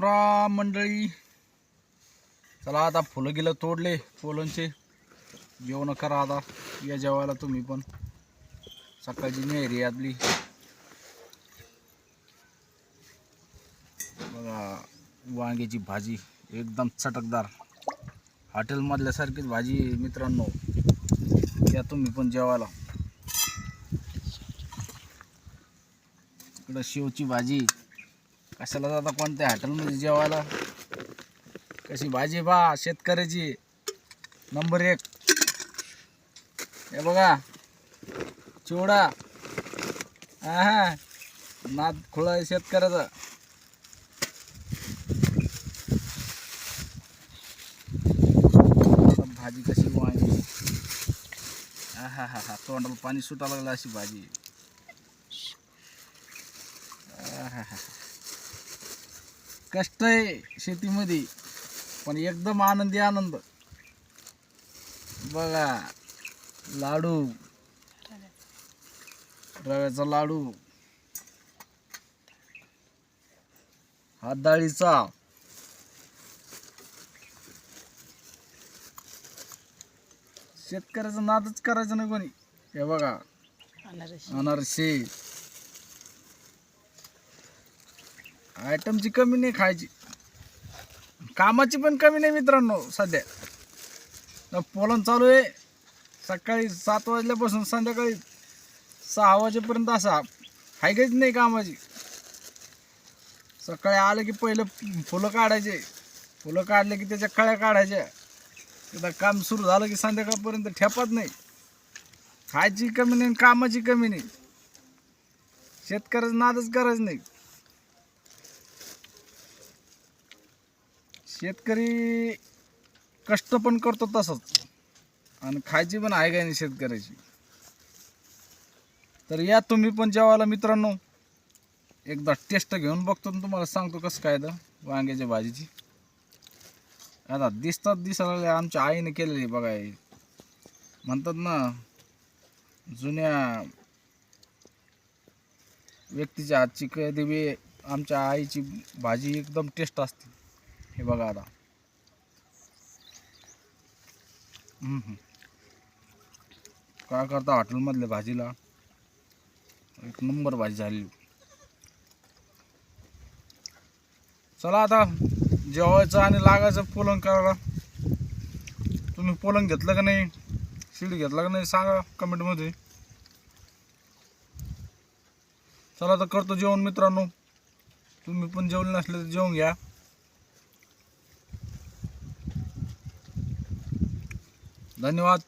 प्रा मंडळी चला आता फुलं गेलं तोडले पोलनचे जेवण करा आता या जेवायला तुम्ही पण. सकाळची नेहरी आपली बघा वांग्याची भाजी एकदम चटकदार. हॉटेलमधल्यासारखीच भाजी मित्रांनो. या तुम्ही पण जेवायला. इकडं शेवची भाजी. कशाला जाता कोणत्या हॉटेलमध्ये जेवायला? कशी भाजी बा शेतकऱ्याची. नंबर एक. हे बघा. चिवडा. हा नाद खुळा शेतकऱ्याचा. भाजी कशी वांगी. हा हा हा. हा तोंडाला पाणी सुटा लागलं अशी भाजी. आहाहा. कष्ट आहे शेतीमध्ये पण एकदम आनंदी आनंद. बघा लाडू. रव्याचा लाडू. हात डाळीचा शेतकऱ्याचा नादच करायचं नाही कोणी? हे बघा. अनारसे. आयटमची कमी नाही खायची. कामाची पण कमी नाही मित्रांनो सध्या. पोलन चालू आहे. सकाळी सात वाजल्यापासून संध्याकाळी सहा वाजेपर्यंत असा हायकाच नाही कामाची. सकाळी आलं की पहिलं फुलं काढायचे. फुलं काढले की त्याच्या कळ्या काढायच्या. एकदा काम सुरू झालं की संध्याकाळपर्यंत ठेपत नाही. खायची कमी नाही आणि कामाची कमी नाही. शेतकऱ्याचं नादच करायचं नाही. शेतकरी कष्ट पण करतो तसंच. आणि खायची पण आहे काय नाही शेतकऱ्याची? तर या तुम्ही पण जेवायला मित्रांनो. एकदा टेस्ट घेऊन बघतो आणि तुम्हाला सांगतो कसं काय तर वांग्याच्या भाजीची. आता दिसतात दिसायला आमच्या आईने केलेली बघा म्हणतात ना जुन्या व्यक्तीच्या हातची कधी आमच्या आईची भाजी एकदम टेस्ट असते. हे बघा आता. काय करता हॉटेलमधल्या भाजीला? एक नंबर भाजी झाली. चला आता जेवायचं आणि लागायचं पोलंग करायला. तुम्ही पोलंग घेतलं का नाही? शिड घेतला का नाही? सांगा कमेंटमध्ये. चला आता करतो जेवण मित्रांनो. तुम्ही पण जेवले नसले तर जेवून घ्या. धन्यवाद